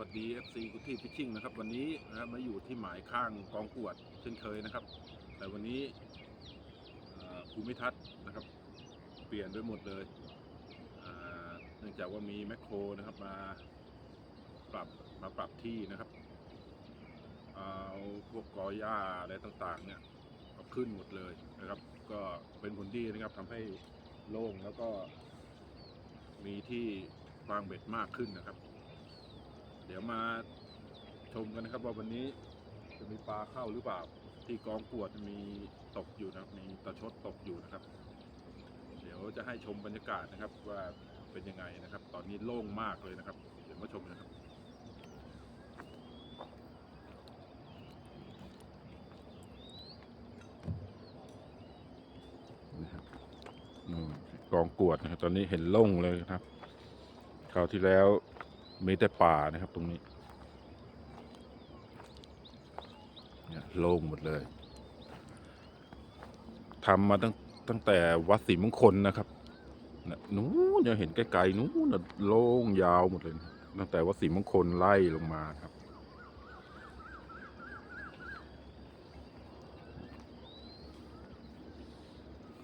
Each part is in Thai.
วัสดี FC กุฏิฟิชชิ่งนะครับ วันนี้นะครับมาอยู่ที่หมายข้างกองกวดเช่นเคยนะครับ แต่วันนี้ภูมิทัศน์นะครับ เปลี่ยนไปหมดเลยเนื่องจากว่ามีแมคโครนะครับมาปรับมาปรับที่นะครับเอาพวกกอหญ้าอะไรต่างๆเนี่ยเอาขึ้นหมดเลยนะครับ ก็เป็นผลดีนะครับทำให้โล่งแล้วก็มีที่วางเบ็ดมากขึ้นนะครับ ดี๋ยวมาชมกันนะครับว่าวันนี้จะมีปลาเข้าหรือเปล่า ที่กองกวดมีตกอยู่นะครับมีตะชดตกอยู่นะครับ เดี๋ยวจะให้ชมบรรยากาศนะครับว่าเป็นยังไงนะครับ ตอนนี้โล่งมากเลยนะครับ เดี๋ยวมาชมนะครับกองกวดนะครับตอนนี้เห็นโล่งเลยครับคราวที่แล้ว มีแต่ป่านะครับตรงนี้เนี่ยโล่งหมดเลยทำมาตั้งตั้งแต่วัดศรีมงคลนะครับนะนู้นยังเห็นไกลๆนู้นนะโล่งยาวหมดเลยนะตั้งแต่วัดศรีมงคลไล่ลงมาครับ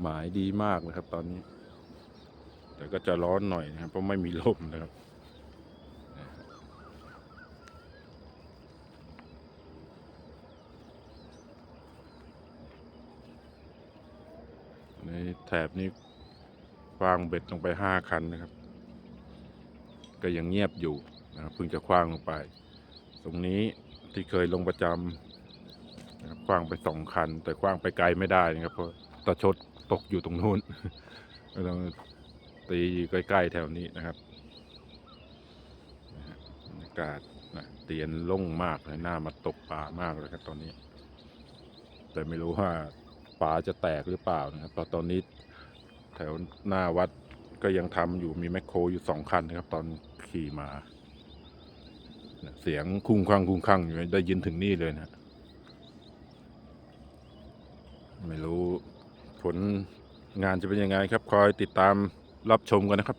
หมายดีมากนะครับตอนนี้ แต่ก็จะร้อนหน่อยนะครับเพราะไม่มีลมนะครับ แถบนี้คว้างเบ็ดลงไปห้าคันนะครับ ก็ยังเงียบอยู่นะเพิ่งจะคว้างลงไป ตรงนี้ที่เคยลงประจำนะครับคว้างไปสองคัน แต่คว้างไปไกลไม่ได้นะครับ เพราะตะชดตกอยู่ตรงนู้นก็ต้องตีใกล้ๆแถวนี้นะครับนะฮะบรรยากาศนะเตียนล่งมากเลยหน้ามาตกปลามากเลยครับตอนนี้ แต่ไม่รู้ว่า ปลาจะแตกหรือเปล่านะครับเพราะตอนนี้แถวหน้าวัดก็ยังทำอยู่มีแมคโครอยู่สองคันนะครับ ตอนขี่มาเนี่ยเสียงคุ้งคลั่งคุ้งคลั่งอยู่ได้ยินถึงนี่เลยนะไม่รู้ผลงานจะเป็นยังไงครับ คอยติดตามรับชมกันนะครับ